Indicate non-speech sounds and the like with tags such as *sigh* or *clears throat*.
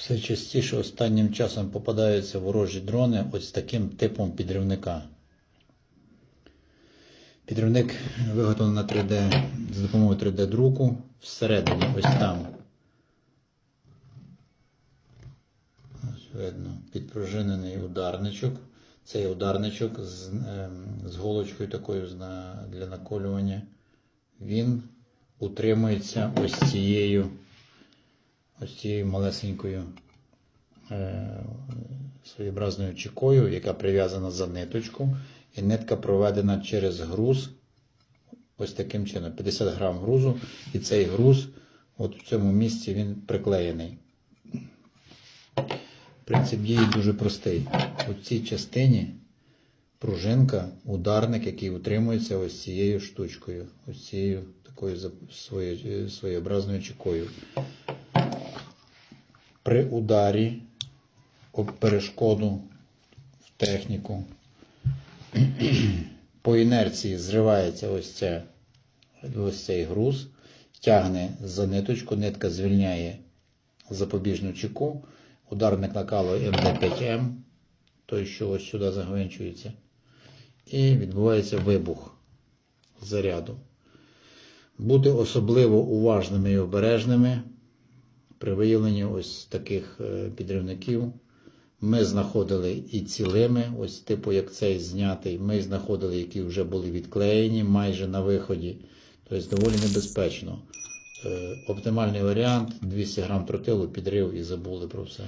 Все частіше останнім часом попадаються ворожі дрони ось з таким типом підривника. Підривник виготовлений на 3D за допомогою 3D-друку. Всередині ось там. Ось видно, підпружинений ударничок. Цей ударничок з, ем, з голочкою такою для наколювання. Він утримується ось цією ось цією малесенькою е, своєобразною чекою, яка прив'язана за ниточку, і нитка проведена через груз. Ось таким чином, 50 грам грузу, і цей груз, от в цьому місці він приклеєний. Принцип дії дуже простий. У цій частині пружинка, ударник, який утримується ось цією штучкою, ось цією такою своєобразною чекою. При ударі об перешкоду в техніку. *clears throat* По інерції зривається ось, ця, ось цей груз, тягне за ниточку, нитка звільняє запобіжну чеку, ударник накалує МД5М, той, що ось сюди загвинчується, і відбувається вибух заряду. Бути особливо уважними і обережними при виявленні ось таких е, підривників. Ми знаходили і цілими, ось типу як цей знятий. Ми знаходили, які вже були відклеєні майже на виході. Тобто доволі небезпечно. Е, Оптимальний варіант 200 грам тротилу підрив і забули про все.